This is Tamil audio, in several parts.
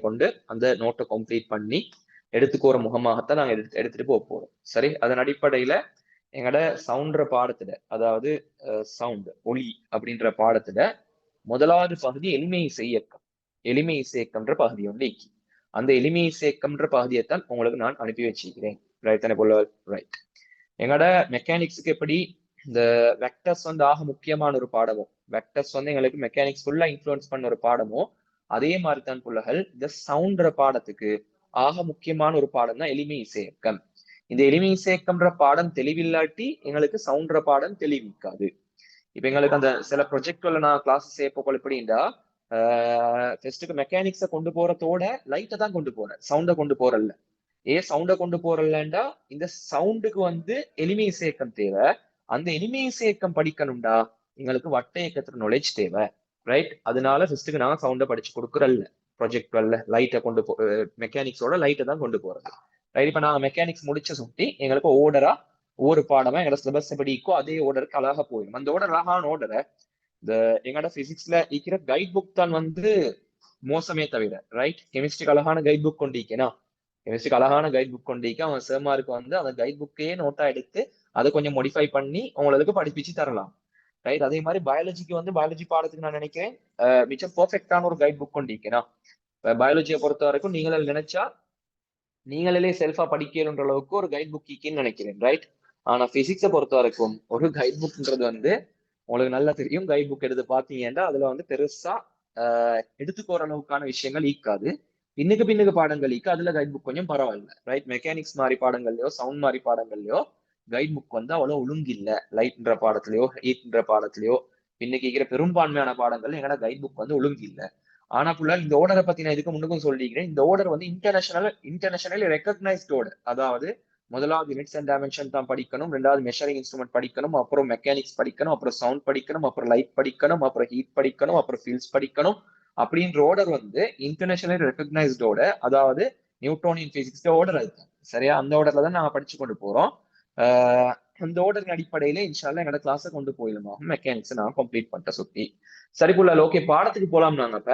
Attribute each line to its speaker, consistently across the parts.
Speaker 1: கொண்டு அந்த நோட்டை கம்ப்ளீட் பண்ணி எடுத்துக்கோற முகமாகத்தான் நாங்க எடுத்து எடுத்துட்டு போக போறோம். சரி? அதன் அடிப்படையில எங்கட சவுண்ட்ற பாடத்துல அதாவது சவுண்ட் ஒளி அப்படின்ற பாடத்துல முதலாவது பகுதி எளிமை இசை இயக்கம் எளிமை இசையக்கம்ன்ற பகுதி ஒன்று இக்கி அந்த எளிமை இசை பகுதியைத்தான் உங்களுக்கு நான் அனுப்பி வச்சிருக்கிறேன். ரைட் தானே போல ரைட் எங்கட மெக்கானிக்ஸுக்கு எப்படி இந்த வெக்டர்ஸ் வந்து ஆக முக்கியமான ஒரு பாடமும் வெக்டர்ஸ் வந்து எங்களுக்கு மெக்கானிக்ஸ் ஃபுல்லா இன்ஃப்ளூயன்ஸ் பண்ண ஒரு பாடமும் அதே மாதிரி தான் புள்ளகள் இந்த சவுண்ட்ற பாடத்துக்கு ஆக முக்கியமான ஒரு பாடம் தான் எளிமை இசையக்கம். இந்த எளிமை இசையக்கம்ன்ற பாடம் தெளிவில்லாட்டி எங்களுக்கு சவுண்ட்ற பாடம் தெளிவிக்காது. இப்ப எங்களுக்கு அந்த சில ப்ரொஜெக்ட்ல நான் கிளாஸ் சேர்ப்போம் எப்படின்னா ஃபெஸ்ட்டுக்கு மெக்கானிக்ஸை கொண்டு போறதோட லைட்டை தான் கொண்டு போறேன். சவுண்டை கொண்டு போறல்ல. ஏன் சவுண்டை கொண்டு போறல்லண்டா இந்த சவுண்டுக்கு வந்து எளிமை இசையக்கம் தேவை. அந்த எளிமை இசையக்கம் படிக்கணும்டா எங்களுக்கு வட்ட இயக்கத்துல நுழைச்சு தேவை. ரைட் அதனால சிஸ்டுக்கு நான் சவுண்டை படிச்சு கொடுக்குறல்ல. ப்ரொஜெக்ட் வரல லைட்டை கொண்டு போ மெக்கானிக்ஸோட லைட்டை தான் கொண்டு போறது. ரைட் இப்போ நாங்கள் மெக்கானிக்ஸ் முடிச்ச சுட்டி எங்களுக்கு ஓர்டரா ஒவ்வொரு பாடமா எங்களோட சிலபஸ் எப்படி இருக்கோ அதே ஓர்டருக்கு அழகா போயிடும். அந்த ஓர்டர் அழகான ஓர்டரை இந்த எங்களோட பிசிக்ஸ்ல இருக்கிற கைட் புக் தான் வந்து மோசமே தவிர ரைட் கெமிஸ்ட்ரிக்கு அழகான கைட் புக் கொண்டிருக்கேனா கெமிஸ்ட்ரிக்கு அழகான கைட் புக் கொண்டிருக்க அவன் சேமாருக்கு வந்து அந்த கைட் புக்கையே நோட்டா எடுத்து அதை கொஞ்சம் மோடிஃபை பண்ணி உங்களுக்கு படிப்பிச்சு தரலாம். ரைட் அதே மாதிரி பயாலஜிக்கு வந்து பயாலஜி பாடத்துக்கு நான் நினைக்கிறேன் மிச்சம் பர்ஃபெக்டான ஒரு கைட் புக் கொண்டிருக்கேனா பயாலஜியை பொறுத்த வரைக்கும் நீங்களே நினைச்சா நீங்களே செல்ஃபா படிக்கணுன்ற அளவுக்கு ஒரு கைட் புக் கீக்கின்னு நினைக்கிறேன் ரைட் ஆனா பிசிக்ஸை பொறுத்த வரைக்கும் ஒரு கைட் புக்ன்றது வந்து உங்களுக்கு நல்லா தெரியும். கைட் புக் எடுத்து பாத்தீங்கன்னா அதுல வந்து பெருசா எடுத்துக்கோற அளவுக்கான விஷயங்கள் ஈக்காது பின்னுக்கு பின்னுக்கு பாடங்கள் ஈக்கு அதுல கைட் புக் கொஞ்சம் பரவாயில்ல ரைட் மெக்கானிக்ஸ் மாதிரி பாடங்கள்லயோ சவுண்ட் மாதிரி பாடங்கள்லயோ கைட் புக் வந்து அவ்வளோ ஒழுங்கில்லை லைட்ன்ற பாடத்திலயோ ஹீட்ன்ற பாடத்திலயோ இன்னைக்கு இருக்கிற பெரும்பான்மையான பாடங்கள் எங்கட கைட் புக் வந்து ஒழுங்கில்லை. ஆனா புள்ள இந்த ஓர்டரை பத்தி நான் இதுக்கு முன்னுக்கும் சொல்லிக்கிறேன். இந்த ஓர்டர் வந்து இன்டர்நேஷனல் இன்டர்நேஷனல் ரெக்கக்னைஸ்ட் ஓர்டர் அதாவது முதலாவது யூனிட்ஸ் அண்ட் டைமென்ஷன் தான் படிக்கணும் ரெண்டாவது மெஷரிங் இன்ஸ்ட்ருமெண்ட் படிக்கணும் அப்புறம் மெக்கானிக்ஸ் படிக்கணும் அப்புறம் சவுண்ட் படிக்கணும் அப்புறம் லைட் படிக்கணும் அப்புறம் ஹீட் படிக்கணும் அப்புறம் ஃபீல்ஸ் படிக்கணும். அப்படின்ற ஓர்டர் வந்து இன்டர்நேஷனல் ரெக்கக்னைஸ்டோட அதாவது நியூட்டோனியன் பிசிக்ஸ் ஓர்டர் அது. சரியா? அந்த ஓர்டர்ல தான் நாங்க படிச்சு கொண்டு போறோம். அந்த ஓர்டரின் அடிப்படையில இன்ஷால்ல என்னோட கிளாஸை கொண்டு போயிடுமா மெக்கானிக்ஸ் நான் கம்ப்ளீட் பண்ணிட்டேன் சுத்தி. சரி ஓகே பாடத்துக்கு போலாம் நாங்க அப்ப.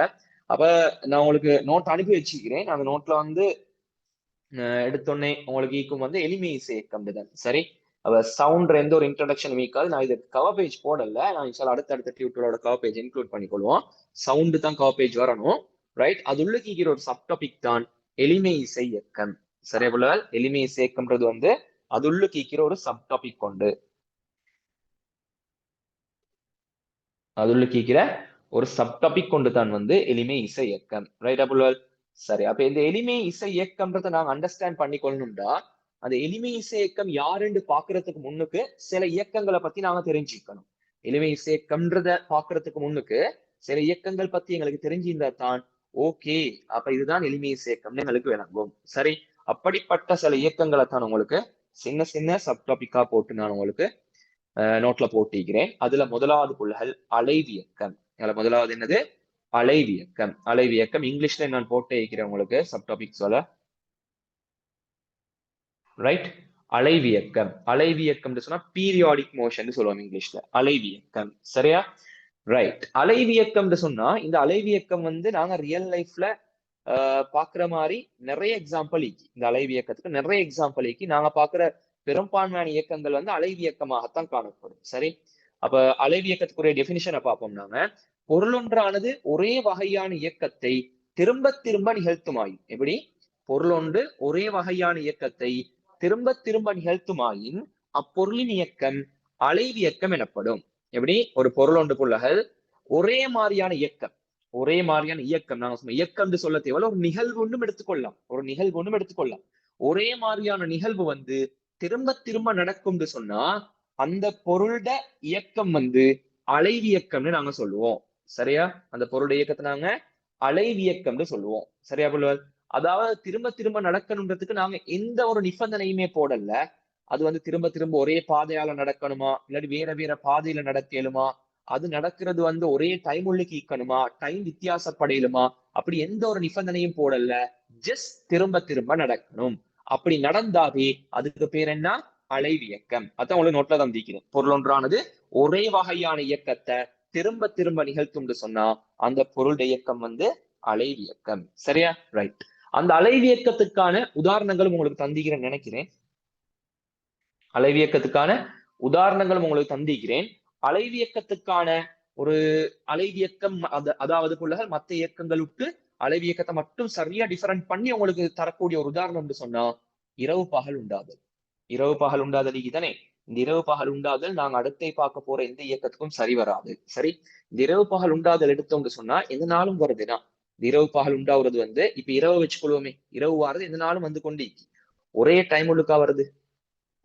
Speaker 1: அப்ப நான் உங்களுக்கு நோட் அனுப்பி வச்சுக்கிறேன். அந்த நோட்ல வந்து எடுத்தோடனே உங்களுக்கு ஈக்கும் வந்து எளிமையை இசையக்கம் தான் சரி? அவ சவுண்ட் எந்த ஒரு இன்ட்ரடக்ஷன் வீக்காது நான் இதுக்கு கவர் பேஜ் போடல. நான் இன்ஷால் அடுத்த அடுத்த டியூட்டரோட கவர் பேஜ் இன்க்ளூட் பண்ணிக்கொள்வோம். சவுண்டு தான் கவர் பேஜ் வரணும். ரைட் அது உள்ள கீக்கிற ஒரு சப் டாபிக் தான் எளிமை இசை இயக்கம். சரியா போல எளிமை இசை இயக்கம்ன்றது வந்து அது உள்ள கீக்கிற ஒரு சப் டாபிக் அது அதுள்ள கீக்கிற ஒரு சப் டாபிக் கொண்டு தான் வந்து எளிமை இசை இயக்கம். ரைட் சரி அப்ப இந்த எளிமை இசை இயக்கம்ன்றத நாங்க அண்டர்ஸ்டாண்ட் பண்ணிக்கொள்ளணும்டா. அந்த எளிமை இசை இயக்கம் யாருன்னு பாக்குறதுக்கு முன்னுக்கு சில இயக்கங்களை பத்தி நாங்க தெரிஞ்சுக்கணும். எளிமை இசை இயக்கம்ன்றத பாக்குறதுக்கு முன்னுக்கு சில இயக்கங்கள் பத்தி எங்களுக்கு தெரிஞ்சிருந்தா தான் ஓகே. அப்ப இதுதான் எளிமை இசை இயக்கம்னு எங்களுக்கு விளங்கும். சரி அப்படிப்பட்ட சில இயக்கங்களை தான் உங்களுக்கு சின்ன சின்ன சப் டாபிக்கா போட்டு நான் உங்களுக்கு நோட்ல போட்டிக்கிறேன் அதுல முதலாவது புள்ளகள் அலைவியக்கம். அதுல முதலாவது என்னது? அலைவியக்கம். அலைவியக்கம் இங்கிலீஷ்ல நான் போட்டு வைக்கிறேன் உங்களுக்கு சப் டாபிக் சொல்ல. ரைட் அலைவியக்கம். அலைவியக்கம் சொன்னா பீரியாடிக் மோஷன் சொல்லுவோம் இங்கிலீஷ்ல. அலைவியக்கம். சரியா? ரைட் அலைவியக்கம் சொன்னா இந்த அலைவியக்கம் வந்து நாங்க ரியல் லைஃப்ல பாக்குற மாதிரி நிறைய எக்ஸாம்பிள் இக்கி இந்த அலைவியக்கத்துக்கு நிறைய எக்ஸாம்பிள் இக்கி நாங்க பாக்குற பெரும்பான்மையான இயக்கங்கள் வந்து அலைவியக்கமாகத்தான் காணப்படும். சரி? அப்ப இயக்கத்துக்குரிய டெபினிஷனை பார்ப்போம் நாங்க பொருளொன்றானது ஒரே வகையான இயக்கத்தை திரும்ப திரும்ப நிகழ்த்துமாயின். எப்படி? பொருளொன்று ஒரே வகையான இயக்கத்தை திரும்ப திரும்ப நிகழ்த்துமாயின் அப்பொருளின் இயக்கம் அலைவியக்கம் எனப்படும். எப்படி? ஒரு பொருள் ஒன்று ஒரே மாதிரியான இயக்கம். ஒரே மாதிரியான இயக்கம். நாங்க சொன்ன இயக்கம் சொல்ல தேவையில்ல. ஒரு நிகழ்வு ஒன்றும் எடுத்துக்கொள்ளலாம். ஒரு நிகழ்வு ஒன்றும் எடுத்துக்கொள்ளலாம். ஒரே மாதிரியான நிகழ்வு வந்து திரும்ப திரும்ப நடக்கும்னு சொன்னா அந்த பொருளோட இயக்கம் வந்து அலைவியக்கம்னு நாங்க சொல்லுவோம். சரியா? அந்த பொருளுடைய இயக்கத்தை நாங்க அலைவியக்கம்னு சொல்லுவோம். சரியா புள்ளுவல் அதாவது திரும்ப திரும்ப நடக்கணுன்றதுக்கு நாங்க எந்த ஒரு நிபந்தனையுமே போடல. அது வந்து திரும்ப திரும்ப ஒரே பாதையால நடக்கணுமா? இல்லாட்டி வேற வேற பாதையில நடக்கலுமா அது நடக்கிறது வந்து ஒரே டைம் உள்ள ஈக்கணுமா டைம் வித்தியாசப்படையலுமா அப்படி எந்த ஒரு நிபந்தனையும் போடல. ஜஸ்ட் திரும்ப திரும்ப நடக்கணும். அப்படி நடந்தாவே அதுக்கு பேர் என்ன? அலைவியக்கம். அதான் உங்களுக்கு நோட்ல தான் தீக்கிறேன் பொருள் ஒன்றானது ஒரே வகையான இயக்கத்தை திரும்ப திரும்ப நிகழ்த்தும்னு சொன்னா அந்த பொருளுடைய இயக்கம் வந்து அலைவியக்கம். சரியா? ரைட் அந்த அலைவியக்கத்துக்கான உதாரணங்களும் உங்களுக்கு தந்திக்கிறேன் நினைக்கிறேன். அலைவியக்கத்துக்கான உதாரணங்களும் உங்களுக்கு தந்திக்கிறேன் அலைவியக்கத்துக்கான ஒரு அலைவியக்கம் அத- அதாவது கொள்ளுகள் மத்த இயக்கங்களுக்கு அலைவியக்கத்தை மட்டும் சரியா டிஃபரன்ட் பண்ணி உங்களுக்கு தரக்கூடிய ஒரு உதாரணம் என்று சொன்னா இரவு பகல் உண்டாதல். இரவு பகல் உண்டாதல் இதனை இந்த இரவு பகல் உண்டாதல் நாங்க அடுத்தை பார்க்க போற எந்த இயக்கத்துக்கும் சரி வராது. சரி இந்த இரவு பகல் உண்டாதல் எடுத்தோம்னு சொன்னா எந்த நாளும் வருதுன்னா இந்த இரவு பகல் உண்டாகிறது வந்து இப்ப இரவு வச்சுக்கொள்வோமே இரவு வாரது எந்த நாளும் வந்து கொண்டு ஒரே டைம் உள்ளுக்கா வருது?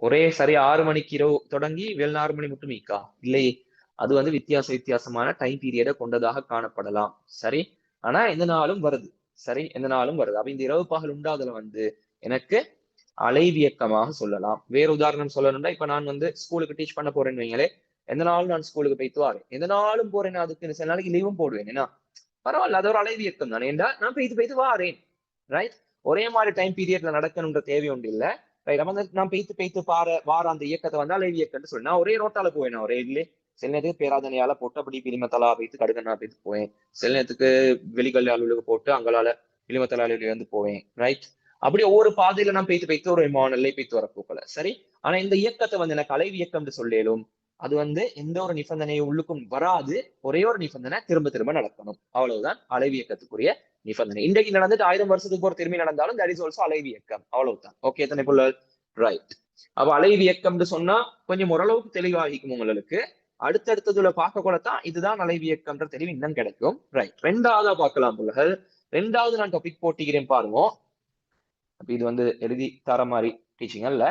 Speaker 1: ஒரே சரி ஆறு மணிக்கு இரவு தொடங்கி வெள்ள ஆறு மணி மட்டும் ஈக்கா இல்லையே. அது வந்து வித்தியாச வித்தியாசமான டைம் பீரியடை கொண்டதாக காணப்படலாம். சரி? ஆனா எந்த நாளும் வருது. சரி? எந்த நாளும் வருது. அப்ப இந்த இரவு பகல் உண்டாதல வந்து எனக்கு அலைவியக்கமாக சொல்லலாம். வேற உதாரணம் சொல்லணும்னா இப்ப நான் வந்து ஸ்கூலுக்கு டீச் பண்ண போறேன்னு வைங்களே எந்த நாளும் நான் ஸ்கூலுக்கு போய்த்து வரேன் எந்த நாளும் போறேன் அதுக்கு சில நாளைக்கு லீவும் போடுவேன். ஏன்னா பரவாயில்ல அது ஒரு அலைவியக்கம் தானே. ஏண்டா நான் போய்த்து போய்த்து வாரேன். ரைட் ஒரே மாதிரி டைம் பீரியட்ல நடக்கணுன்ற தேவை ஒன்று இல்லை. ரைட் அப்ப வந்து நான் பெய்த்து பெய்த்து பார வார அந்த இயக்கத்தை வந்து அலைவி இயக்கம்னு சொல்லி நான் ஒரே ரோட்டால போவேன் நான் ஒரே இதுல. சில நேரத்துக்கு பேராதனையால போட்டு அப்படி பிலிமத்தலா வைத்து கடுகண்ணா வைத்து போவேன். சில நேரத்துக்கு வெளிக்கல்ல அலுவலுக்கு போட்டு அங்களால பிலிமத்தலா அலுவலி வந்து போவேன். ரைட் அப்படி ஒவ்வொரு பாதையில நான் பெய்த்து பெய்த்து ஒரு விமான மாநிலை பெய்த்து வர போக்கல. சரி? ஆனா இந்த இயக்கத்தை வந்து எனக்கு அலைவி இயக்கம்னு சொல்லேலும் அது வந்து எந்த ஒரு நிபந்தனையும் உள்ளுக்கும் வராது. ஒரே ஒரு நிபந்தனை திரும்ப திரும்ப நடக்கணும். அவ்வளவுதான். அலைவி இயக்கத்துக்குரிய நிபந்தனை. இன்றைக்கு நடந்துட்டு ஆயிரம் வருஷத்துக்கு ஒரு திரும்பி நடந்தாலும் தட் இஸ் ஆல்சோ அலைவி இயக்கம் அவ்வளவுதான். ஓகே எத்தனை புள்ளல்? ரைட் அப்ப அலைவி இயக்கம்னு சொன்னா கொஞ்சம் ஓரளவுக்கு தெளிவாகிக்கும் உங்களுக்கு. அடுத்தடுத்ததுல பார்க்க கூடத்தான் இதுதான் அலைவி இயக்கம்ன்ற தெளிவு இன்னும் கிடைக்கும். ரைட் ரெண்டாவதா பார்க்கலாம் புள்ளகள் ரெண்டாவது நான் டாபிக் போட்டிக்கிறேன் பாருங்க. அப்ப இது வந்து எழுதி தர மாதிரி டீச்சிங் அல்ல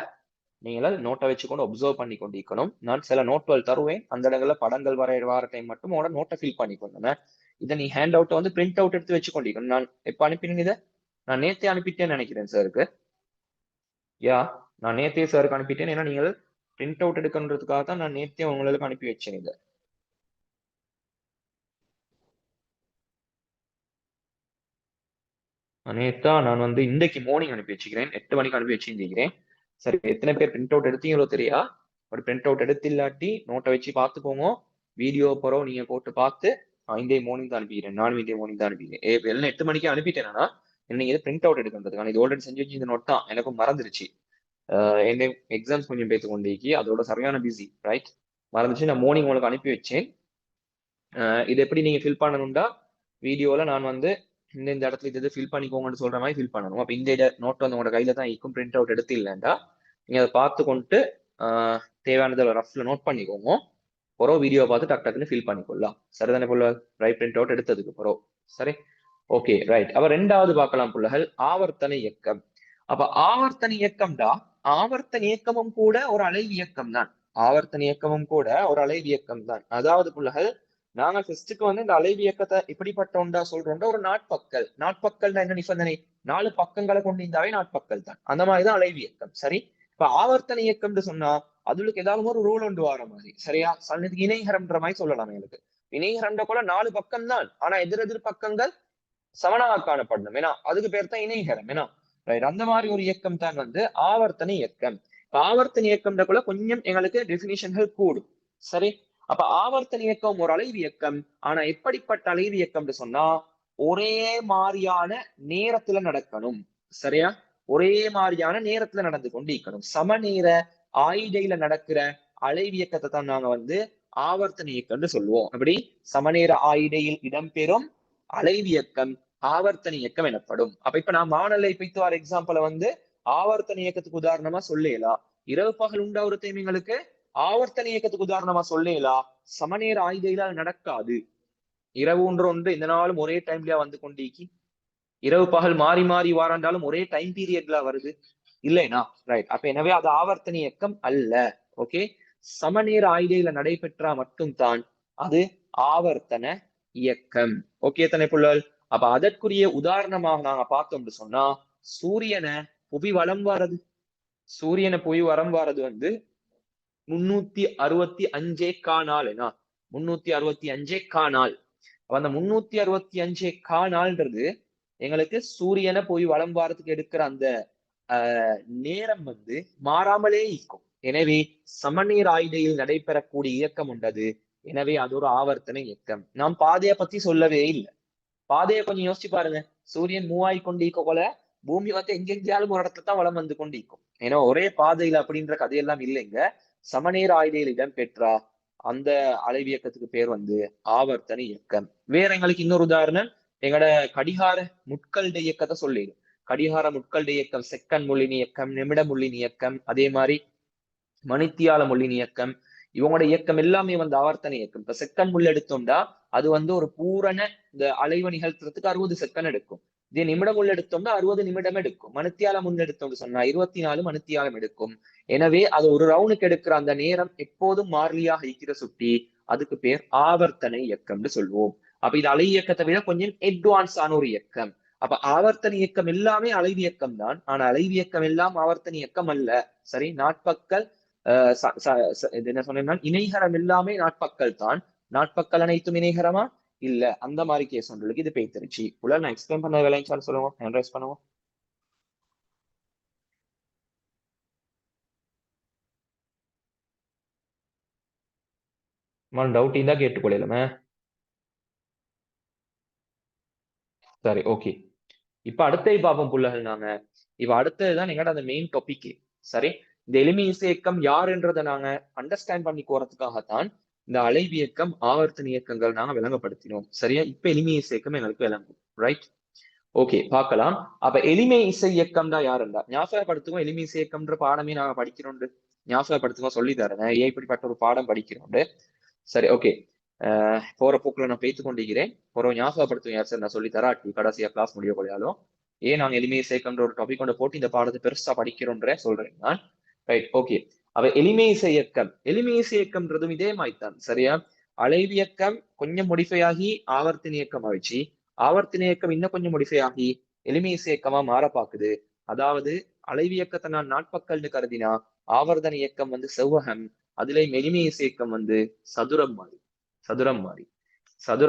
Speaker 1: நீங்கள் நோட்டை வச்சுக்கொண்டு ஒப்சர்வ் பண்ணி கொண்டிருக்கணும் நான் சில நோட்கள் தருவேன். அந்த இடங்கள்ல படங்கள் வரைய வார டைம் மட்டும் உங்களோட நோட்டை ஃபில் பண்ணி கொண்டேன் இதை நீ ஹேண்ட் அவுட்டை வந்து பிரிண்ட் அவுட் எடுத்து வச்சு கொண்டிருக்கணும் நான் எப்போ அனுப்பினீங்க இதை? நான் நேத்தே அனுப்பிட்டேன்னு நினைக்கிறேன் சாருக்கு யா? நான் நேத்தே சாருக்கு அனுப்பிட்டேன். ஏன்னா நீங்கள் பிரிண்ட் அவுட் எடுக்கணுன்றதுக்காக தான் நான் நேத்தே உங்களுக்கு அனுப்பி வச்சேன் இதை. நேத்தா நான் வந்து இன்னைக்கு மார்னிங் அனுப்பி வச்சுக்கிறேன். எட்டு மணிக்கு அனுப்பி வச்சிருந்திருக்கிறேன் சரி எத்தனை பேர் பிரிண்ட் அவுட் எடுத்தீங்களோ தெரியா? ஒரு பிரிண்ட் அவுட் எடுத்து இல்லாட்டி நோட்டை வச்சு பார்த்துக்கோங்க. வீடியோ போறோம் நீங்க போட்டு பார்த்து இந்தே மார்னிங் தான் அனுப்பிக்கிறேன். நானும் இந்தே மார்னிங் தான் அனுப்பிக்கிறேன். எல்லாம் எட்டு மணிக்கு அனுப்பிட்டேன்னா நீங்க இதை பிரிண்ட் அவுட் எடுக்கிறதுக்கான இது ஆல்ரெடி செஞ்சு வச்சு இந்த நோட் தான். எனக்கும் மறந்துருச்சு. என்ன எக்ஸாம்ஸ் கொஞ்சம் பேத்து கொண்டேக்கி அதோட சரியான பிஸி ரைட் மறந்துச்சு. நான் மார்னிங் உங்களுக்கு அனுப்பி வச்சேன். இது எப்படி நீங்க ஃபில் பண்ணணும்டா? வீடியோல நான் வந்து இந்த இந்த இடத்துல இது ஃபில் பண்ணிக்கோங்கன்னு சொல்ற மாதிரி ஃபில் பண்ணணும். அப்போ இந்த நோட் வந்து உங்களோட கையில தான் இருக்கும். பிரிண்ட் அவுட் எடுத்து இல்லைண்டா நீங்க அதை பார்த்து கொண்டு தேவையானதை ரஃப்ல நோட் பண்ணிக்கோங்க. போறோம் வீடியோ பார்த்து டக் டக்குன்னு ஃபில் பண்ணிக்கொள்ளலாம். சரிதானே புள்ள? ரைட் பிரிண்ட் அவுட் எடுத்ததுக்கு போறோம் சரி? ஓகே ரைட் அப்ப ரெண்டாவது பார்க்கலாம் புள்ளகள். ஆவர்த்தன இயக்கம். அப்ப ஆவர்த்தன இயக்கம்டா ஆவர்த்தன இயக்கமும் கூட ஒரு அலைவு இயக்கம் தான் ஆவர்த்தன இயக்கமும் கூட ஒரு அலைவு இயக்கம் தான் அதாவது புள்ளகள் நாங்க ஃபர்ஸ்ட்டுக்கு வந்து இந்த அலைவு இயக்கத்தை இப்படிப்பட்ட சொல்றோம்டா ஒரு நாட்பக்கல் நாட்பக்கல்னா என்ன நிபந்தனை நாலு பக்கங்களை கொண்டு இருந்தாவே நாட்பக்கல் தான். அந்த மாதிரிதான் அலைவு இயக்கம். சரி? இப்ப ஆவர்த்தன இயக்கம்னு சொன்னா அதுகளுக்கு ஏதாவது ஒரு ரூல் ஒன்று வர மாதிரி. சரியா? சன்னதுக்கு இணைகரம்ன்ற மாதிரி சொல்லலாம் எங்களுக்கு இணைகரம்ன்ற கூட நாலு பக்கம் தான் ஆனா எதிரெதிர் பக்கங்கள் சமனாக காணப்படணும். ஏன்னா அதுக்கு பேர் தான் இணைகரம். ஏன்னா ரைட் அந்த மாதிரி ஒரு இயக்கம் தான் வந்து ஆவர்த்தன இயக்கம். இப்ப ஆவர்த்தன இயக்கம்ன்ற கூட கொஞ்சம் எங்களுக்கு டெபினிஷன்கள் கூடும். சரி? அப்ப ஆவர்த்தன இயக்கம் ஒரு அலைவு இயக்கம். ஆனா எப்படிப்பட்ட அலைவு இயக்கம்னு சொன்னா ஒரே மாதிரியான நேரத்துல நடக்கணும். சரியா? ஒரே மாதிரியான நேரத்துல நடந்து கொண்டு இருக்கணும் சமநேர ஆயுடையில நடக்கிற அலைவு இயக்கத்தை தான் நாங்க வந்து ஆவர்த்தன இயக்கம்னு சொல்லுவோம். அப்படி? சமநேர ஆயுடையில் இடம்பெறும் அலைவு இயக்கம் ஆவர்த்தன இயக்கம் எனப்படும். அப்ப இப்ப நான் வானலை பைத்து வர எக்ஸாம்பிள வந்து ஆவர்த்தன இயக்கத்துக்கு உதாரணமா சொல்லலாம் இரவு பகல் உண்டாவது தேமிங்களுக்கு ஆவர்த்தன இயக்கத்துக்கு உதாரணமா சொல்லலாம் சமநேர ஆயுதையில நடக்காது. இரவு ஒன்று ஒன்று இந்த நாளும் ஒரே டைம்லயா வந்து கொண்டீக்கி இரவு பகல் மாறி மாறி வாராண்டாலும் ஒரே டைம் பீரியட்ல வருது. இல்லைனா ரைட் அப்ப எனவே அது ஆவர்த்தன இயக்கம் அல்ல ஓகே சமநேர ஆயுதையில நடைபெற்றா மட்டும்தான் அது ஆவர்த்தன இயக்கம். ஓகே தனை புள்ளல்? அப்ப அதற்குரிய உதாரணமாக நாங்க பார்த்தோம்னு சொன்னா சூரியனை புவி வளம் வாரது. சூரியனை புவி வரம் வாரது வந்து முன்னூத்தி அறுபத்தி அஞ்சே காணால் என்ன முன்னூத்தி அறுபத்தி அஞ்சே காணால். அப்ப அந்த முன்னூத்தி அறுபத்தி அஞ்சே காணால்ன்றது எங்களுக்கு சூரியனை போய் வளம் வாரத்துக்கு எடுக்கிற அந்த ஆஹ் நேரம் வந்து மாறாமலே இருக்கும். எனவே சமநீர் ஆயுதையில் நடைபெறக்கூடிய இயக்கம் உண்டது. எனவே அது ஒரு ஆவர்த்தன இயக்கம். நாம் பாதையை பத்தி சொல்லவே இல்லை. பாதையை கொஞ்சம் யோசிச்சு பாருங்க. சூரியன் மூவாய் கொண்டிருக்க போல பூமி வந்து எங்கெங்கேயாலும் ஒரு இடத்துல தான் வளம் வந்து கொண்டிருக்கும். ஏன்னா ஒரே பாதையில அப்படின்ற கதையெல்லாம் இல்லைங்க. சமநீர் ஆயுதையில் இடம் பெற்றா அந்த அலைவியக்கத்துக்கு பேர் வந்து ஆவர்த்தன இயக்கம். வேற எங்களுக்கு இன்னொரு உதாரணம் எங்களோட கடிகார முட்கல்ட இயக்கத்தை சொல்லிடு. கடிகார முட்கல்ட இயக்கம் செக்கன் முள்ளின் இயக்கம் நிமிட முள்ளின் இயக்கம் அதே மாதிரி மணித்தியால முள்ளின் இயக்கம் இவங்களோட இயக்கம் எல்லாமே வந்து ஆவர்த்தன இயக்கம். இப்ப செக்கன் முள் எடுத்தோம்னா அது வந்து ஒரு பூரண இந்த அலைவு நிகழ்த்துறதுக்கு அறுபது செக்கன் எடுக்கும். இதே நிமிடம் உள்ள எடுத்தோம்னா அறுபது நிமிடம் எடுக்கும். மணித்தியால முள் எடுத்தோம்னு சொன்னா இருபத்தி நாலு மணித்தியாலம் எடுக்கும். எனவே அது ஒரு ரவுண்டுக்கு எடுக்கிற அந்த நேரம் எப்போதும் மாறிலியாக இருக்கிற சுட்டி அதுக்கு பேர் ஆவர்த்தன இயக்கம்னு சொல்லுவோம். அப்ப இது அலை இயக்கத்தை விட கொஞ்சம் அட்வான்ஸ் ஆன ஒரு இயக்கம். அப்ப ஆவர்த்தன இயக்கம் எல்லாமே அலைவு இயக்கம் தான். ஆனா அலைவு இயக்கம் எல்லாம் ஆவர்த்தன இயக்கம் அல்ல. சரி நாட்பக்கல் இது என்ன சொன்னேன்னா இணைகரம் எல்லாமே நாட்பக்கல் தான். நாட்பக்கல் அனைத்தும் இணைகரமா? இல்ல அந்த மாதிரி கேஸ் உங்களுக்கு இது பேய்த்திருச்சு. உள்ள நான் எக்ஸ்பிளைன் பண்ண வேலைன்னு சொல்லுவோம் ஹேண்ட்ரைஸ் பண்ணுவோம் பண்ணுவோம் டவுட் இருந்தா கேட்டுக்கொள்ளலாமே. சரி ஓகே இப்ப அடுத்த பார்ப்போம் புள்ளகள் நாங்க இப்ப அடுத்ததுதான் எங்கட அந்த மெயின் டாபிக் சரி இந்த எளிமை இயக்கம் யாருன்றதை நாங்க அண்டர்ஸ்டாண்ட் பண்ணி போறதுக்காகத்தான் இந்த அலைவு இயக்கம் ஆவர்த்தன இயக்கங்கள் நாங்க விளங்கப்படுத்தினோம். சரியா? இப்ப எளிமை இயக்கம் எங்களுக்கு விளங்கும். ரைட் ஓகே பார்க்கலாம். அப்ப எளிமை இசை இயக்கம் தான் யாருண்டா? ஞாபகப்படுத்துவோம் எளிமை இசை இயக்கம்ன்ற பாடமே நாங்க படிக்கிறோம் ஞாபகப்படுத்துவோம் சொல்லி தரேன். ஏன் இப்படிப்பட்ட ஒரு பாடம் படிக்கிறோம் சரி ஓகே போற போக்குல நான் பேத்து கொண்டிருக்கிறேன். போற ஞாபகப்படுத்துவோம் யார் சார்? நான் சொல்லி தராட்டி கடைசியா கிளாஸ் முடிய கொள்ளையாலும் ஏன் நாங்க எளிமையை சேர்க்கன்ற ஒரு டாபிக் கொண்டு போட்டு இந்த பாடத்தை பெருசா படிக்கிறோன்ற சொல்றேன் நான். ரைட் ஓகே அவ எளிமை இசை இயக்கம் எளிமை இசை இயக்கம்ன்றதும் இதே மாதிரிதான். சரியா? அலைவு இயக்கம் கொஞ்சம் மொடிஃபை ஆகி ஆவர்த்தன இயக்கம் ஆயிடுச்சு. ஆவர்த்தன இயக்கம் இன்னும் கொஞ்சம் மொடிஃபை ஆகி எளிமை இசை இயக்கமா மாற பாக்குது அதாவது அலைவு இயக்கத்தை நான் நாட்பக்கல்னு கருதினா ஆவர்தன இயக்கம் வந்து செவ்வகம் அதுலயும் எளிமை இசை இயக்கம் வந்து சதுரம் மாறி சதுரம் மாறி சதுர